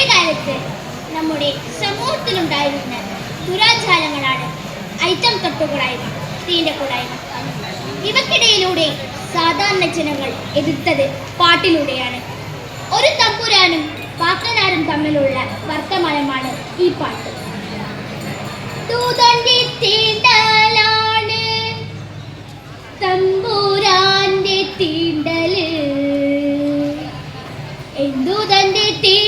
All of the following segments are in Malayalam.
പഴയകാലത്ത് നമ്മുടെ സമൂഹത്തിലുണ്ടായിരുന്ന ദുരാചാരങ്ങളാണ് ഐറ്റം തൊട്ട് കൂടായ്മ സ്ത്രീന്റെ കൂടായ്മ ഇവക്കിടയിലൂടെ സാധാരണ ജനങ്ങൾ എതിർത്തത് പാട്ടിലൂടെയാണ്. ഒരു തമ്പുരാനും പാക്കനാരും തമ്മിലുള്ള വർത്തമാനമാണ് ഈ പാട്ട്. തൂതണ്ടി തീണ്ടലാണ് തമ്പുരാന്റെ തീണ്ടൽ. എന്തു തന്റെ തീ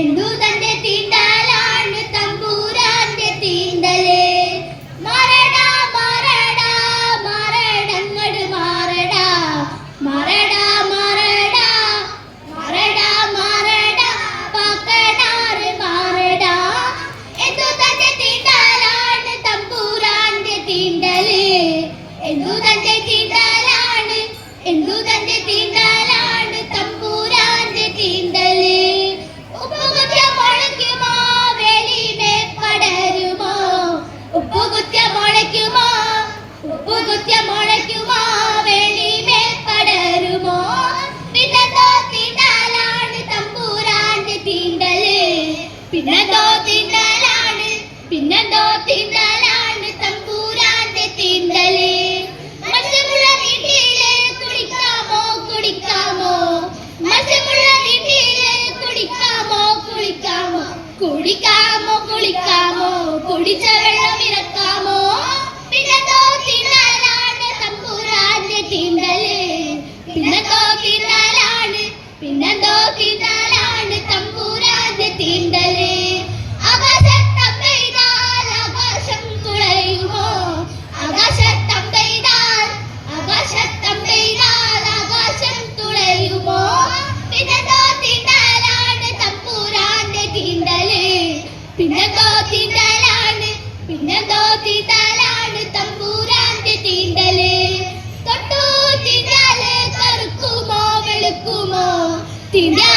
എന്തു തന്റെ തീണ്ടാലാണ് തമ്പൂരാന്റെ തീണ്ടലേ? മരടാ മരടാ മരടങ്ങട് മാറടാ. മരടാ മരടാ മരടാ മരടാ പക്കടാറ് മാറടാ. എന്തു തന്റെ തീണ്ടാലാണ് തമ്പൂരാന്റെ തീണ്ടലേ? എന്തു തന്റെ തീണ്ടാലാണ് എന്തു തന്റെ തീണ്ടാല പിന്നെന്തോ തിന്നലാണ് പിന്നെന്തോ തിന്ന Timbia